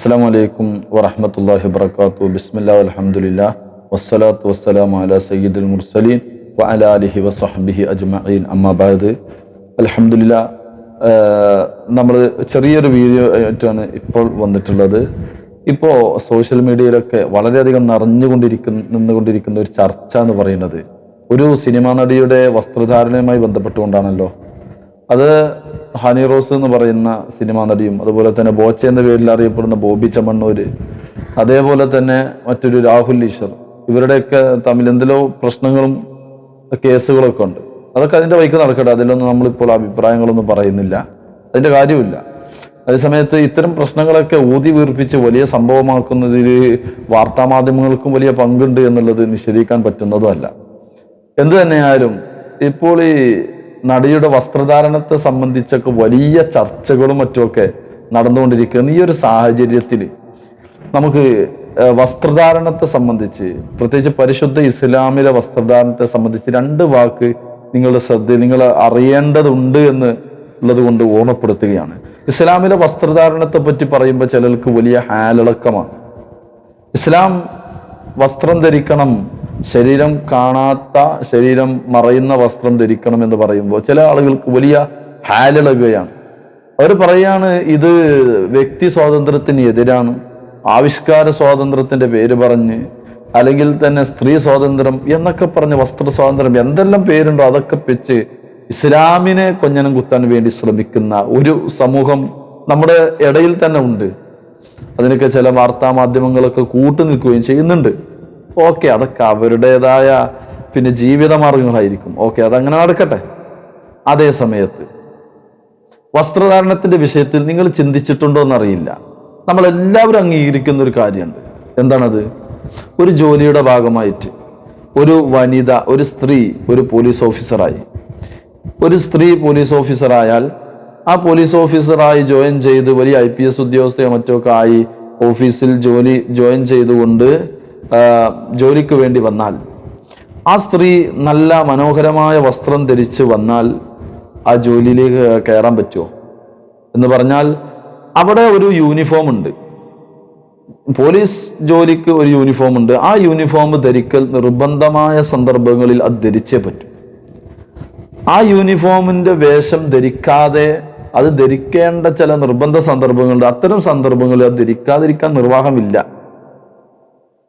അസ്സാം വലൈക്കും വറഹമത്തല്ലാഹി വർക്കാത്തു ബിസ്മില്ലാ അലഹമുല്ല വസ്സലാത്തു വസ്സലാം അല സയ്യിദുൽ മുർസലീൻ വ അല അലിഹി വസഹബിഹി അജ്മഈൻ. അമ്മാബാദ് അലഹമുല്ല നമ്മൾ ചെറിയൊരു വീഡിയോ ആയിട്ടാണ് ഇപ്പോൾ വന്നിട്ടുള്ളത്. ഇപ്പോൾ സോഷ്യൽ മീഡിയയിലൊക്കെ വളരെയധികം നിറഞ്ഞുകൊണ്ടിരിക്കുന്ന നിന്നുകൊണ്ടിരിക്കുന്ന ഒരു ചർച്ച എന്ന് പറയുന്നത്. ഒരു സിനിമാ നടിയുടെ വസ്ത്രധാരണയുമായി ബന്ധപ്പെട്ടുകൊണ്ടാണല്ലോ. അത് ഹണി റോസ് എന്ന് പറയുന്ന സിനിമാ നടിയും അതുപോലെ തന്നെ ബോച്ച എന്ന പേരിൽ അറിയപ്പെടുന്ന ബോബി ചമ്മണ്ണൂര് അതേപോലെ തന്നെ മറ്റൊരു രാഹുൽ ഈശ്വർ ഇവരുടെയൊക്കെ തമ്മിൽ എന്തെല്ലോ പ്രശ്നങ്ങളും കേസുകളൊക്കെ ഉണ്ട്. അതൊക്കെ അതിന്റെ വൈക്ക് നടക്കട്ടെ അതിലൊന്നും നമ്മളിപ്പോൾ അഭിപ്രായങ്ങളൊന്നും പറയുന്നില്ല. അതിന്റെ കാര്യമില്ല അതേസമയത്ത് ഇത്തരം പ്രശ്നങ്ങളൊക്കെ ഊതി വീർപ്പിച്ച് വലിയ സംഭവമാക്കുന്നതിൽ വാർത്താമാധ്യമങ്ങൾക്കും വലിയ പങ്കുണ്ട് എന്നുള്ളത് നിഷേധിക്കാൻ പറ്റുന്നതുമല്ല. എന്തു തന്നെയായാലും ഇപ്പോൾ ഈ നടിയുടെ വസ്ത്രധാരണത്തെ സംബന്ധിച്ചൊക്കെ വലിയ ചർച്ചകളും മറ്റുമൊക്കെ നടന്നുകൊണ്ടിരിക്കുന്ന ഈ ഒരു സാഹചര്യത്തിൽ. നമുക്ക് വസ്ത്രധാരണത്തെ സംബന്ധിച്ച് പ്രത്യേകിച്ച് പരിശുദ്ധ ഇസ്ലാമിലെ വസ്ത്രധാരണത്തെ സംബന്ധിച്ച് രണ്ട് വാക്ക് നിങ്ങളുടെ ശ്രദ്ധയിൽ നിങ്ങൾ അറിയേണ്ടതുണ്ട് എന്ന് ഉള്ളത് കൊണ്ട് ഓർമ്മപ്പെടുത്തുകയാണ്. ഇസ്ലാമിലെ വസ്ത്രധാരണത്തെ പറ്റി പറയുമ്പോൾ ചിലർക്ക് വലിയ ഹാലിളക്കമാണ് ഇസ്ലാം വസ്ത്രം ധരിക്കണം ശരീരം കാണാത്ത ശരീരം മറയുന്ന വസ്ത്രം ധരിക്കണം എന്ന് പറയുമ്പോൾ ചില ആളുകൾക്ക് വലിയ ഹാലിളകുകയാണ്. അവർ പറയാണ് ഇത് വ്യക്തി സ്വാതന്ത്ര്യത്തിന് എതിരാണ്. ആവിഷ്കാര സ്വാതന്ത്ര്യത്തിന്റെ പേര് പറഞ്ഞ് അല്ലെങ്കിൽ തന്നെ സ്ത്രീ സ്വാതന്ത്ര്യം എന്നൊക്കെ പറഞ്ഞ് വസ്ത്ര സ്വാതന്ത്ര്യം എന്തെല്ലാം പേരുണ്ടോ അതൊക്കെ വെച്ച് ഇസ്ലാമിനെ കൊഞ്ഞനം കുത്താൻ വേണ്ടി ശ്രമിക്കുന്ന ഒരു സമൂഹം നമ്മുടെ ഇടയിൽ തന്നെ ഉണ്ട്. അതിനൊക്കെ ചില വാർത്താ മാധ്യമങ്ങളൊക്കെ കൂട്ടു നിൽക്കുകയും ചെയ്യുന്നുണ്ട്. ഓക്കെ അതൊക്കെ അവരുടേതായ പിന്നെ ജീവിത മാർഗങ്ങളായിരിക്കും ഓക്കെ അതങ്ങനെ നടക്കട്ടെ? അതേ സമയത്ത്. വസ്ത്രധാരണത്തിന്റെ വിഷയത്തിൽ നിങ്ങൾ ചിന്തിച്ചിട്ടുണ്ടോ എന്നറിയില്ല. നമ്മൾ എല്ലാവരും അംഗീകരിക്കുന്ന ഒരു കാര്യമുണ്ട്. എന്താണത്? ഒരു ജോലിയുടെ ഭാഗമായിട്ട് ഒരു വനിത ഒരു സ്ത്രീ ഒരു പോലീസ് ഓഫീസറായി. ഒരു സ്ത്രീ പോലീസ് ഓഫീസറായാൽ ആ പോലീസ് ഓഫീസറായി ജോയിൻ ചെയ്ത് വലിയ ഐ പി എസ് ഉദ്യോഗസ്ഥയോ മറ്റോ ആയി ഓഫീസിൽ ജോലി ജോയിൻ ചെയ്തുകൊണ്ട് ജോലിക്ക് വേണ്ടി വന്നാൽ ആ സ്ത്രീ നല്ല മനോഹരമായ വസ്ത്രം ധരിച്ച് വന്നാൽ ആ ജോലിയിലേക്ക് കയറാൻ പറ്റുമോ? എന്ന് പറഞ്ഞാൽ അവിടെ ഒരു യൂണിഫോം ഉണ്ട്. പോലീസ് ജോലിക്ക് ഒരു യൂണിഫോം ഉണ്ട്. ആ യൂണിഫോം ധരിക്കൽ നിർബന്ധമായ സന്ദർഭങ്ങളിൽ അത് ധരിച്ചേ പറ്റൂ. ആ യൂണിഫോമിന്റെ വേഷം ധരിക്കാതെ അത് ധരിക്കേണ്ട ചില നിർബന്ധ സന്ദർഭങ്ങളുണ്ട്. അത്തരം സന്ദർഭങ്ങളിൽ അത് ധരിക്കാതിരിക്കാൻ നിർവാഹമില്ല.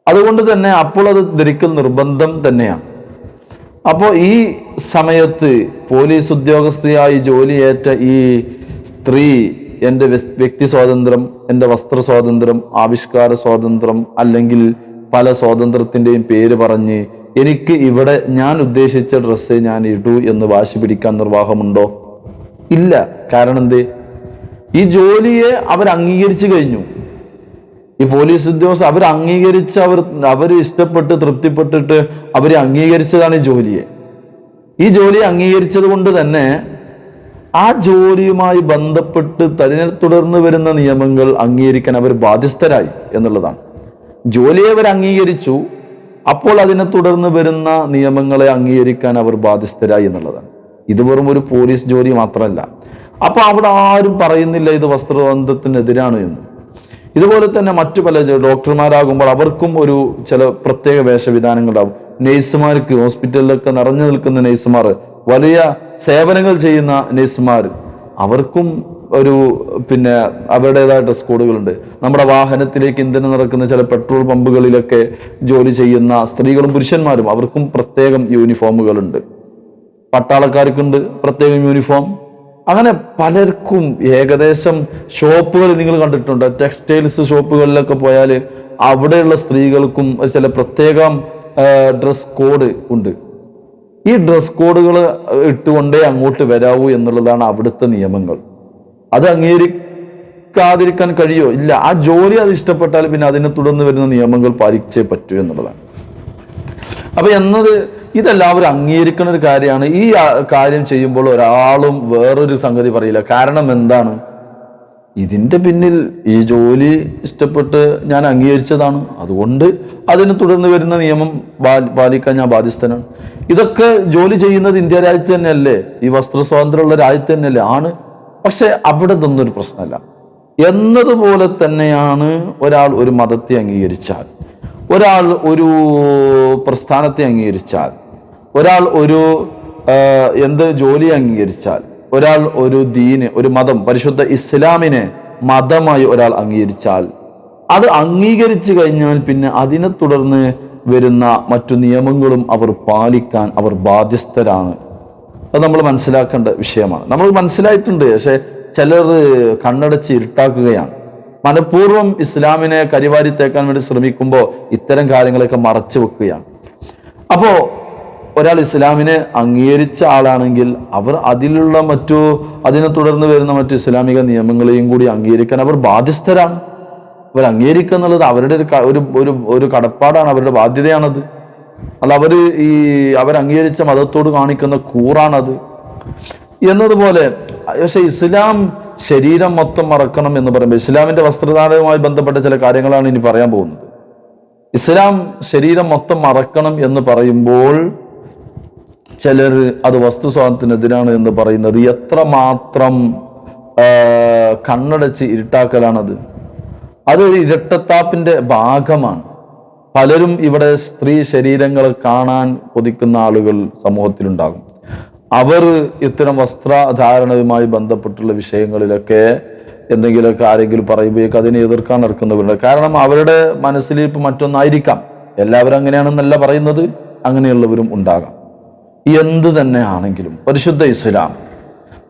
അതുകൊണ്ട് തന്നെ അപ്പോൾ അത് ധരിക്കൽ നിർബന്ധം തന്നെയാണ്. അപ്പോൾ ഈ സമയത്ത് പോലീസ് ഉദ്യോഗസ്ഥയായി ജോലിയേറ്റ ഈ സ്ത്രീ എന്റെ വ്യക്തി സ്വാതന്ത്ര്യം എന്റെ വസ്ത്ര സ്വാതന്ത്ര്യം ആവിഷ്കാര സ്വാതന്ത്ര്യം അല്ലെങ്കിൽ പല സ്വാതന്ത്ര്യത്തിന്റെയും പേര് പറഞ്ഞ് എനിക്ക് ഇവിടെ ഞാൻ ഉദ്ദേശിച്ച ഡ്രസ്സ് ഞാൻ ഇടൂ എന്ന് വാശി പിടിക്കാൻ നിർവാഹമുണ്ടോ? ഇല്ല. കാരണം എന്ത്? ഈ ജോലിയെ അവർ അംഗീകരിച്ചു കഴിഞ്ഞു. ഈ പോലീസ് ഉദ്യോഗസ്ഥർ അവർ അംഗീകരിച്ച് അവർ അവർ ഇഷ്ടപ്പെട്ട് തൃപ്തിപ്പെട്ടിട്ട് അവർ അംഗീകരിച്ചതാണ് ഈ ജോലിയെ. ഈ ജോലി അംഗീകരിച്ചത് കൊണ്ട് തന്നെ ആ ജോലിയുമായി ബന്ധപ്പെട്ട് തന്നെ തുടർന്ന് വരുന്ന നിയമങ്ങൾ അംഗീകരിക്കാൻ അവർ ബാധ്യസ്ഥരായി എന്നുള്ളതാണ്. ജോലിയെ അവർ അംഗീകരിച്ചു അപ്പോൾ അതിനെ തുടർന്ന് വരുന്ന നിയമങ്ങളെ അംഗീകരിക്കാൻ അവർ ബാധ്യസ്ഥരായി എന്നുള്ളതാണ്. ഇത് വെറും ഒരു പോലീസ് ജോലി മാത്രമല്ല. അപ്പോൾ അവിടെ ആരും പറയുന്നില്ല ഇത് വസ്ത്രബന്ധത്തിനെതിരാണ് എന്ന്. ഇതുപോലെ തന്നെ മറ്റു പല ഡോക്ടർമാരാകുമ്പോൾ അവർക്കും ഒരു ചില പ്രത്യേക വേഷവിധാനങ്ങളുണ്ടാവും. നേഴ്സുമാർക്ക് ഹോസ്പിറ്റലിലൊക്കെ നിറഞ്ഞു നിൽക്കുന്ന നേഴ്സുമാർ വലിയ സേവനങ്ങൾ ചെയ്യുന്ന നേഴ്സുമാർ അവർക്കും ഒരു പിന്നെ അവരുടേതായിട്ട് സ്കൂളുകളുണ്ട് നമ്മുടെ വാഹനത്തിലേക്ക് ഇന്ധനം നിറക്കുന്ന ചില പെട്രോൾ പമ്പുകളിലൊക്കെ ജോലി ചെയ്യുന്ന സ്ത്രീകളും പുരുഷന്മാരും അവർക്കും പ്രത്യേകം യൂണിഫോമുകളുണ്ട്. പട്ടാളക്കാർക്കുണ്ട് പ്രത്യേകം യൂണിഫോം. അങ്ങനെ പലർക്കും ഏകദേശം ഷോപ്പുകൾ നിങ്ങൾ കണ്ടിട്ടുണ്ട്. ടെക്സ്റ്റൈൽസ് ഷോപ്പുകളിലൊക്കെ പോയാൽ അവിടെയുള്ള സ്ത്രീകൾക്കും ചില പ്രത്യേകം ഡ്രസ് കോഡ് ഉണ്ട്. ഈ ഡ്രസ് കോഡുകൾ ഇട്ടുകൊണ്ടേ അങ്ങോട്ട് വരാവൂ എന്നുള്ളതാണ് അവിടുത്തെ നിയമങ്ങൾ. അത് അംഗീകരിക്കാതിരിക്കാൻ കഴിയോ? ഇല്ല. ആ ജോലി അത് ഇഷ്ടപ്പെട്ടാൽ പിന്നെ അതിനെ തുടർന്ന് വരുന്ന നിയമങ്ങൾ പാലിച്ചേ പറ്റൂ എന്നുള്ളതാണ്. അപ്പൊ എന്നത് ഇതെല്ലാവരും അംഗീകരിക്കുന്ന ഒരു കാര്യമാണ്. ഈ കാര്യം ചെയ്യുമ്പോൾ ഒരാളും വേറൊരു സംഗതി പറയില്ല. കാരണം എന്താണ്? ഇതിന്റെ പിന്നിൽ ഈ ജോലി ഇഷ്ടപ്പെട്ട് ഞാൻ അംഗീകരിച്ചതാണ്. അതുകൊണ്ട് അതിന് തുടർന്ന് വരുന്ന നിയമം പാലിക്കാൻ ഞാൻ ബാധ്യസ്ഥനാണ്. ഇതൊക്കെ ജോലി ചെയ്യുന്നത് ഇന്ത്യ രാജ്യത്ത് തന്നെയല്ലേ? ഈ വസ്ത്ര സ്വാതന്ത്ര്യമുള്ള രാജ്യത്ത് തന്നെയല്ലേ? ആണ്. പക്ഷെ അവിടെ ഇതൊന്നും ഒരു പ്രശ്നമല്ല. എന്നതുപോലെ തന്നെയാണ് ഒരാൾ ഒരു മതത്തെ അംഗീകരിച്ചാൽ. ഒരാൾ ഒരു പ്രസ്ഥാനത്തെ അംഗീകരിച്ചാൽ ഒരാൾ ഒരു എന്ത് ജോലി അംഗീകരിച്ചാൽ ഒരാൾ ഒരു ദീന് ഒരു മതം പരിശുദ്ധ ഇസ്ലാമിനെ മതമായി ഒരാൾ അംഗീകരിച്ചാൽ അത് അംഗീകരിച്ചു കഴിഞ്ഞാൽ പിന്നെ അതിനെ തുടർന്ന് വരുന്ന മറ്റു നിയമങ്ങളും അവർ പാലിക്കാൻ അവർ ബാധ്യസ്ഥരാണ്. അത് നമ്മൾ മനസ്സിലാക്കേണ്ട വിഷയമാണ്. നമ്മൾ മനസ്സിലായിട്ടുണ്ട് പക്ഷെ ചിലർ കണ്ണടച്ച് ഇരുട്ടാക്കുകയാണ്. മനഃപൂർവം ഇസ്ലാമിനെ കരിവാരി തേക്കാൻ വേണ്ടി ശ്രമിക്കുമ്പോൾ ഇത്തരം കാര്യങ്ങളൊക്കെ മറച്ചു വെക്കുകയാണ്. അപ്പോൾ ഒരാൾ ഇസ്ലാമിനെ അംഗീകരിച്ച ആളാണെങ്കിൽ അവർ അതിലുള്ള മറ്റു അതിനെ തുടർന്ന് വരുന്ന മറ്റു ഇസ്ലാമിക നിയമങ്ങളെയും കൂടി അംഗീകരിക്കാൻ അവർ ബാധ്യസ്ഥരാണ്. അവർ അംഗീകരിക്കുക എന്നുള്ളത് അവരുടെ ഒരു ഒരു ഒരു കടപ്പാടാണ് അവരുടെ ബാധ്യതയാണത്. അല്ല അവർ ഈ അവർ അംഗീകരിച്ച മതത്തോട് കാണിക്കുന്ന കൂറാണത്. എന്നതുപോലെ പക്ഷെ ഇസ്ലാം ശരീരം മൊത്തം മറക്കണം എന്ന് പറയുമ്പോൾ ഇസ്ലാമിന്റെ വസ്ത്രധാരണവുമായി ബന്ധപ്പെട്ട ചില കാര്യങ്ങളാണ് ഇനി പറയാൻ പോകുന്നത്. ഇസ്ലാം ശരീരം മൊത്തം മറക്കണം എന്ന് പറയുമ്പോൾ ചിലർ അത് വസ്തു സ്വാതന്ത്ര്യത്തിനെതിരാണ് എന്ന് പറയുന്നത്. എത്രമാത്രം കണ്ണടച്ച് ഇരുട്ടാക്കലാണത്. അതൊരു ഇരട്ടത്താപ്പിന്റെ ഭാഗമാണ്. പലരും ഇവിടെ സ്ത്രീ ശരീരങ്ങൾ കാണാൻ കൊതിക്കുന്ന ആളുകൾ സമൂഹത്തിലുണ്ടാകും. അവർ ഇത്തരം വസ്ത്രധാരണവുമായി ബന്ധപ്പെട്ടുള്ള വിഷയങ്ങളിലൊക്കെ എന്തെങ്കിലുമൊക്കെ ആരെങ്കിലും പറയുമ്പോഴേക്ക് അതിനെ എതിർക്കാൻ നിൽക്കുന്നവരുണ്ട് കാരണം അവരുടെ മനസ്സിൽ ഇപ്പം മറ്റൊന്നായിരിക്കാം. എല്ലാവരും അങ്ങനെയാണെന്നല്ല പറയുന്നത്. അങ്ങനെയുള്ളവരും ഉണ്ടാകാം. എന്ത് തന്നെ ആണെങ്കിലും പരിശുദ്ധ ഇസ്ലാം.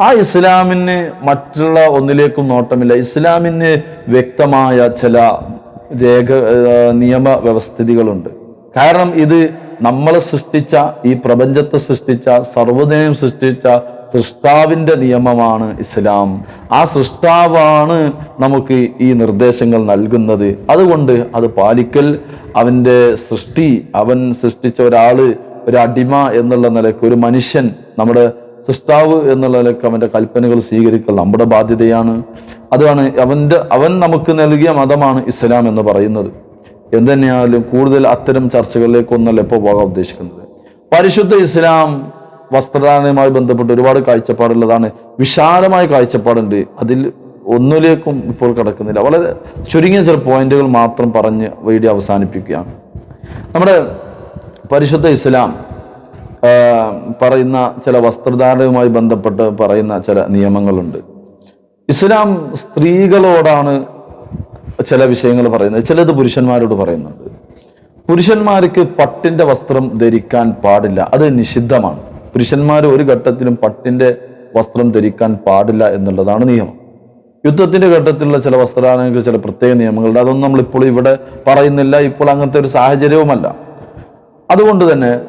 ആ ഇസ്ലാമിന് മറ്റുള്ള ഒന്നിലേക്കും നോട്ടമില്ല. ഇസ്ലാമിന് വ്യക്തമായ ചില രേഖ നിയമ വ്യവസ്ഥിതികളുണ്ട്. കാരണം ഇത് നമ്മൾ സൃഷ്ടിച്ച ഈ പ്രപഞ്ചത്തെ സൃഷ്ടിച്ച സർവതിനെയും സൃഷ്ടിച്ച സൃഷ്ടാവിന്റെ നിയമമാണ് ഇസ്ലാം. ആ സൃഷ്ടാവാണ് നമുക്ക് ഈ നിർദ്ദേശങ്ങൾ നൽകുന്നത്. അതുകൊണ്ട് അത് പാലിക്കൽ അവന്റെ സൃഷ്ടി അവൻ സൃഷ്ടിച്ച ഒരാൾ ഒരു അടിമ എന്നുള്ള നിലയ്ക്ക് ഒരു മനുഷ്യൻ നമ്മുടെ സൃഷ്ടാവ് എന്നുള്ള നിലയ്ക്ക് അവന്റെ കൽപ്പനകൾ സ്വീകരിക്കൽ നമ്മുടെ ബാധ്യതയാണ്. അതാണ് അവന്റെ അവൻ നമുക്ക് നൽകിയ മതമാണ് ഇസ്ലാം എന്ന് പറയുന്നത്. എന്തുതന്നെയായാലും കൂടുതൽ അത്തരം ചർച്ചകളിലേക്കൊന്നല്ല ഇപ്പോൾ പോകാൻ ഉദ്ദേശിക്കുന്നത്. പരിശുദ്ധ ഇസ്ലാം വസ്ത്രധാരണയുമായി ബന്ധപ്പെട്ട് ഒരുപാട് കാഴ്ചപ്പാടുള്ളതാണ്. വിശാലമായ കാഴ്ചപ്പാടുണ്ട്. അതിൽ ഒന്നിലേക്കും ഇപ്പോൾ കിടക്കുന്നില്ല. വളരെ ചുരുങ്ങിയ ചില പോയിന്റുകൾ മാത്രം പറഞ്ഞ് വീഡിയോ അവസാനിപ്പിക്കുകയാണ്. നമ്മുടെ പരിശുദ്ധ ഇസ്ലാം പറയുന്ന ചില വസ്ത്രധാരണവുമായി ബന്ധപ്പെട്ട് പറയുന്ന ചില നിയമങ്ങളുണ്ട്. ഇസ്ലാം സ്ത്രീകളോടാണ് ചില വിഷയങ്ങൾ പറയുന്നത്. ചിലത് പുരുഷന്മാരോട് പറയുന്നുണ്ട്. പുരുഷന്മാർക്ക് പട്ടിന്റെ വസ്ത്രം ധരിക്കാൻ പാടില്ല. അത് നിഷിദ്ധമാണ്. പുരുഷന്മാർ ഒരു ഘട്ടത്തിലും പട്ടിന്റെ വസ്ത്രം ധരിക്കാൻ പാടില്ല എന്നുള്ളതാണ് നിയമം. യുദ്ധത്തിന്റെ ഘട്ടത്തിലുള്ള ചില വസ്ത്രധാരണങ്ങൾക്ക് ചില പ്രത്യേക നിയമങ്ങളുണ്ട്. അതൊന്നും നമ്മൾ ഇപ്പോൾ ഇവിടെ പറയുന്നില്ല. ഇപ്പോൾ അങ്ങനത്തെ ഒരു സാഹചര്യവുമല്ല. അതുകൊണ്ട് തന്നെ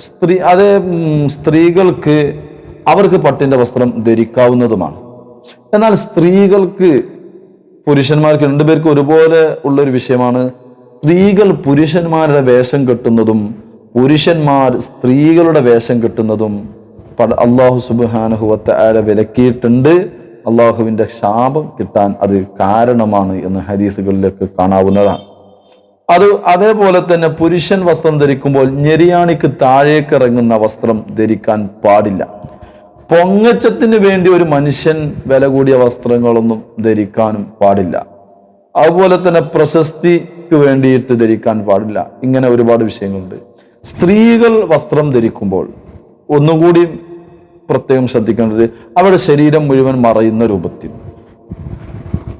സ്ത്രീ അത് സ്ത്രീകൾക്ക് അവർക്ക് പട്ടിന്റെ വസ്ത്രം ധരിക്കാവുന്നതുമാണ്. എന്നാൽ സ്ത്രീകൾക്ക് പുരുഷന്മാർക്ക് രണ്ടുപേർക്കും ഒരുപോലെ ഉള്ളൊരു വിഷയമാണ് സ്ത്രീകൾ പുരുഷന്മാരുടെ വേഷം കെട്ടുന്നതും പുരുഷന്മാർ സ്ത്രീകളുടെ വേഷം കെട്ടുന്നതും പട- അള്ളാഹു സുബാനുഹുവത്തെ ആരെ വിലക്കിയിട്ടുണ്ട്. അള്ളാഹുവിന്റെ ശാപം കിട്ടാൻ അത് കാരണമാണ് എന്ന് ഹദീസുകളിലൊക്കെ കാണാവുന്നതാണ്. അത് അതേപോലെ തന്നെ പുരുഷൻ വസ്ത്രം ധരിക്കുമ്പോൾ ഞെരിയാണിക്ക് താഴേക്ക് ഇറങ്ങുന്ന വസ്ത്രം ധരിക്കാൻ പാടില്ല. പൊങ്ങച്ചത്തിന് വേണ്ടി ഒരു മനുഷ്യൻ വില കൂടിയ വസ്ത്രങ്ങളൊന്നും ധരിക്കാനും പാടില്ല. അതുപോലെ തന്നെ പ്രശസ്തിക്ക് വേണ്ടിയിട്ട് ധരിക്കാൻ പാടില്ല. ഇങ്ങനെ ഒരുപാട് വിഷയങ്ങളുണ്ട്. സ്ത്രീകൾ വസ്ത്രം ധരിക്കുമ്പോൾ ഒന്നുകൂടി പ്രത്യേകം ശ്രദ്ധിക്കേണ്ടത് അവരുടെ ശരീരം മുഴുവൻ മറയുന്ന രൂപത്തിൽ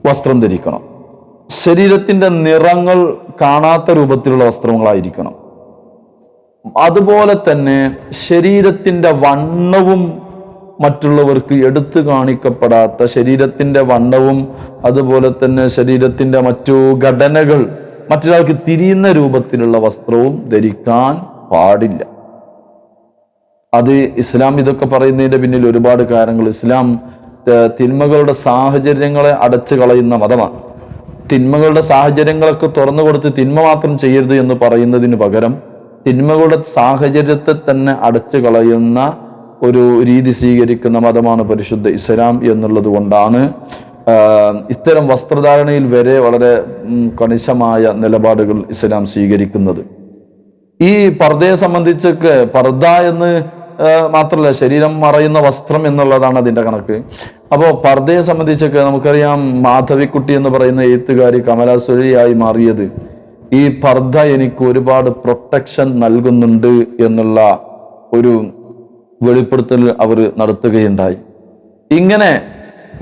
വസ്ത്രം ധരിക്കണം. ശരീരത്തിന്റെ നിറങ്ങൾ കാണാത്ത രൂപത്തിലുള്ള വസ്ത്രങ്ങളായിരിക്കണം. അതുപോലെ തന്നെ ശരീരത്തിന്റെ വണ്ണവും മറ്റുള്ളവർക്ക് എടുത്തു കാണിക്കപ്പെടാത്ത ശരീരത്തിന്റെ വണ്ണവും അതുപോലെ തന്നെ ശരീരത്തിന്റെ മറ്റു ഘടനകൾ മറ്റൊരാൾക്ക് തിരിയുന്ന രൂപത്തിലുള്ള വസ്ത്രവും ധരിക്കാൻ പാടില്ല. അത് ഇസ്ലാം ഇതൊക്കെ പറയുന്നതിന്റെ പിന്നിൽ ഒരുപാട് കാര്യങ്ങൾ. ഇസ്ലാം തിന്മകളുടെ സാഹചര്യങ്ങളെ അടച്ചു കളയുന്ന മതമാണ്. തിന്മകളുടെ സാഹചര്യങ്ങളൊക്കെ തുറന്നു കൊടുത്ത് തിന്മ മാത്രം ചെയ്യരുത് എന്ന് പറയുന്നതിന് പകരം തിന്മകളുടെ സാഹചര്യത്തെ തന്നെ അടച്ചു കളയുന്ന ഒരു രീതി സ്വീകരിക്കുന്ന മതമാണ് പരിശുദ്ധ ഇസ്ലാം എന്നുള്ളത് കൊണ്ടാണ് ഇത്തരം വസ്ത്രധാരണയിൽ വരെ വളരെ കണിശമായ നിലപാടുകൾ ഇസ്ലാം സ്വീകരിക്കുന്നത്. ഈ പർദയെ സംബന്ധിച്ചൊക്കെ പർദ എന്ന് മാത്രമല്ല ശരീരം മറയുന്ന വസ്ത്രം എന്നുള്ളതാണ് അതിന്റെ കണക്ക്. അപ്പോൾ പർദ്ദയെ സംബന്ധിച്ചൊക്കെ നമുക്കറിയാം മാധവിക്കുട്ടി എന്ന് പറയുന്ന എഴുത്തുകാരി കമലാസുരയായി മാറിയത് ഈ പർദ്ദ എനിക്ക് ഒരുപാട് പ്രൊട്ടക്ഷൻ നൽകുന്നുണ്ട് എന്നുള്ള ഒരു വെളിപ്പെടുത്തൽ അവർ നടത്തുകയുണ്ടായി. ഇങ്ങനെ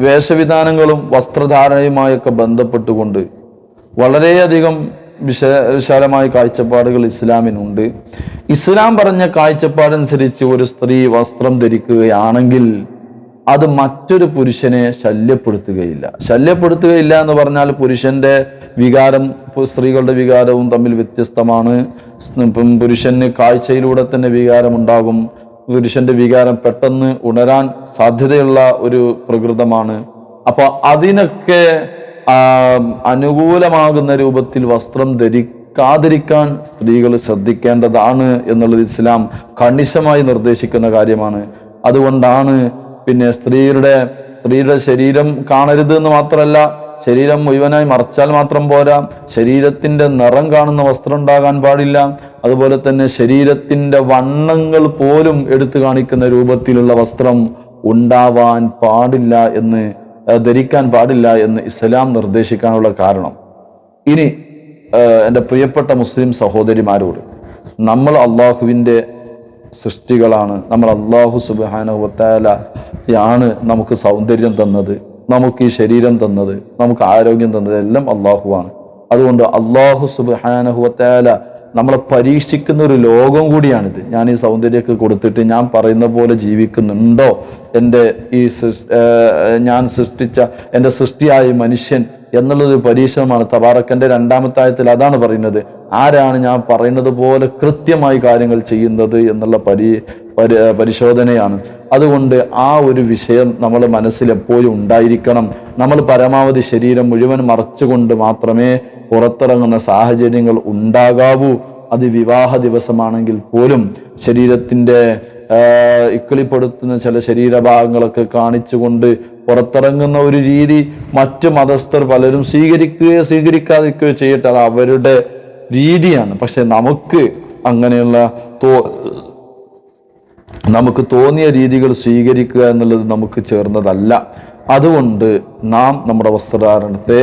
വേഷവിധാനങ്ങളും വസ്ത്രധാരണയുമായൊക്കെ ബന്ധപ്പെട്ടുകൊണ്ട് വളരെയധികം വിശ വിശാലമായ കാഴ്ചപ്പാടുകൾ ഇസ്ലാമിനുണ്ട്. ഇസ്ലാം പറഞ്ഞ കാഴ്ചപ്പാടനുസരിച്ച് ഒരു സ്ത്രീ വസ്ത്രം ധരിക്കുകയാണെങ്കിൽ അത് മറ്റൊരു പുരുഷനെ ശല്യപ്പെടുത്തുകയില്ല. ശല്യപ്പെടുത്തുകയില്ല എന്ന് പറഞ്ഞാൽ പുരുഷന്റെ വികാരം സ്ത്രീകളുടെ വികാരവും തമ്മിൽ വ്യത്യസ്തമാണ്. പുരുഷന് കാഴ്ചയിലൂടെ തന്നെ വികാരം ഉണ്ടാകും. പുരുഷന്റെ വികാരം പെട്ടെന്ന് ഉണരാൻ സാധ്യതയുള്ള ഒരു പ്രകൃതമാണ്. അപ്പോൾ അതിനൊക്കെ അനുകൂലമാകുന്ന രൂപത്തിൽ വസ്ത്രം ധരിക്കാതിരിക്കാൻ സ്ത്രീകൾ ശ്രദ്ധിക്കേണ്ടതാണ് എന്നുള്ളത് ഇസ്ലാം കണിശമായി നിർദ്ദേശിക്കുന്ന കാര്യമാണ്. അതുകൊണ്ടാണ് പിന്നെ സ്ത്രീയുടെ സ്ത്രീയുടെ ശരീരം കാണരുത് എന്ന് മാത്രമല്ല ശരീരം മുഴുവനായി മറച്ചാൽ മാത്രം പോരാ ശരീരത്തിന്റെ നിറം കാണുന്ന വസ്ത്രം ഉണ്ടാകാൻ പാടില്ല അതുപോലെ തന്നെ ശരീരത്തിന്റെ വണ്ണങ്ങൾ പോലും എടുത്തു കാണിക്കുന്ന രൂപത്തിലുള്ള വസ്ത്രം ഉണ്ടാവാൻ പാടില്ല എന്ന് ധരിക്കാൻ പാടില്ല എന്ന് ഇസ്ലാം നിർദ്ദേശിക്കാനുള്ള കാരണം. ഇനി എന്റെ പ്രിയപ്പെട്ട മുസ്ലിം സഹോദരിമാരോട് നമ്മൾ അള്ളാഹുവിന്റെ സൃഷ്ടികളാണ് നമ്മൾ അള്ളാഹു സുബാനുവത്താലാണ് നമുക്ക് സൗന്ദര്യം തന്നത് നമുക്ക് ഈ ശരീരം തന്നത് നമുക്ക് ആരോഗ്യം തന്നത് എല്ലാം അള്ളാഹുവാണ്. അതുകൊണ്ട് അള്ളാഹു സുബാനുവത്താല നമ്മളെ പരീക്ഷിക്കുന്ന ഒരു ലോകം കൂടിയാണിത്. ഞാൻ ഈ സൗന്ദര്യമൊക്കെ കൊടുത്തിട്ട് ഞാൻ പറയുന്ന പോലെ ജീവിക്കുന്നുണ്ടോ? എന്റെ ഈ ഞാൻ സൃഷ്ടിച്ച എന്റെ സൃഷ്ടിയായ മനുഷ്യൻ എന്നുള്ളൊരു പരീക്ഷണമാണ് തബാറക്കന്റെ രണ്ടാമത്തെ ആയത്തിൽ അതാണ് പറയുന്നത്. ആരാണ് ഞാൻ പറയുന്നത് പോലെ കൃത്യമായി കാര്യങ്ങൾ ചെയ്യുന്നത് എന്നുള്ള പരി പരിശോധനയാണ്. അതുകൊണ്ട് ആ ഒരു വിഷയം നമ്മൾ മനസ്സിൽ എപ്പോഴും ഉണ്ടായിരിക്കണം. നമ്മൾ പരമാവധി ശരീരം മുഴുവൻ മറച്ചുകൊണ്ട് മാത്രമേ പുറത്തിറങ്ങുന്ന സാഹചര്യങ്ങൾ ഉണ്ടാകാവൂ. അത് വിവാഹ ദിവസമാണെങ്കിൽ പോലും ശരീരത്തിന്റെ ഇക്കിളിപ്പെടുത്തുന്ന ചില ശരീരഭാഗങ്ങളൊക്കെ കാണിച്ചുകൊണ്ട് പുറത്തിറങ്ങുന്ന ഒരു രീതി മറ്റു മതസ്ഥർ പലരും സ്വീകരിക്കുകയോ സ്വീകരിക്കാതിരിക്കുകയോ ചെയ്യട്ടെ അത് അവരുടെ രീതിയാണ്. പക്ഷെ നമുക്ക് അങ്ങനെയുള്ള തോ നമുക്ക് തോന്നിയ രീതികൾ സ്വീകരിക്കുക എന്നുള്ളത് നമുക്ക് ചേർന്നതല്ല. അതുകൊണ്ട് നാം നമ്മുടെ വസ്ത്രധാരണത്തെ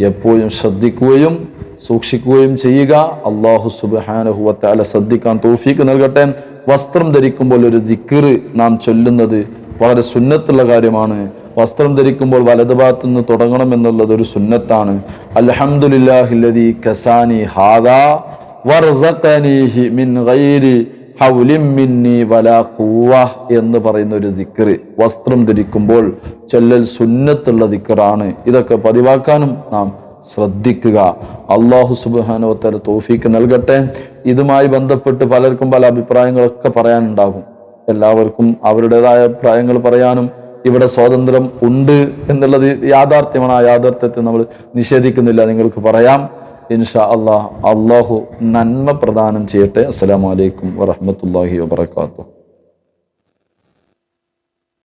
എപ്പോഴും ശ്രദ്ധിക്കുകയും സൂക്ഷിക്കുകയും ചെയ്യുക. അള്ളാഹു സുബാനുഹുവത്താല ശ്രദ്ധിക്കാൻ തോഫീക്ക് നൽകട്ടെ. വസ്ത്രം ധരിക്കുമ്പോൾ ഒരു ദിക്കിറ് നാം ചൊല്ലുന്നത് വളരെ സുന്നത്തുള്ള കാര്യമാണ്. വസ്ത്രം ധരിക്കുമ്പോൾ വലതുഭാഗത്തു നിന്ന് തുടങ്ങണം എന്നുള്ളത് ഒരു സുന്നത്താണ്. അലഹമുല്ലാഹി കസാനി ഹാദാ വർസഖനീഹി മിൻ ഗൈരി എന്ന് പറയുന്ന ഒരു ദിക്കറ് വസ്ത്രം ധരിക്കുമ്പോൾ ചൊല്ലൽ സുന്നത്തുള്ള ദിക്കറാണ് ഇതൊക്കെ പതിവാക്കാനും നാം ശ്രദ്ധിക്കുക. അള്ളാഹു സുബാനുവത്തല തോഫീക്ക് നൽകട്ടെ. ഇതുമായി ബന്ധപ്പെട്ട് പലർക്കും പല അഭിപ്രായങ്ങളൊക്കെ പറയാനുണ്ടാകും. എല്ലാവർക്കും അവരുടേതായ അഭിപ്രായങ്ങൾ പറയാനും ഇവിടെ സ്വാതന്ത്ര്യം ഉണ്ട് എന്നുള്ളത് യാഥാർത്ഥ്യമാണ്. ആ യാഥാർത്ഥ്യത്തെ നമ്മൾ നിഷേധിക്കുന്നില്ല. നിങ്ങൾക്ക് പറയാം. ഇൻഷാ അള്ളാഹ് അള്ളാഹു നന്മ പ്രദാനം ചെയ്യട്ടെ. അസ്സലാമു അലൈക്കും വറഹ്മത്തുള്ളാഹി വബറകാതുഹു.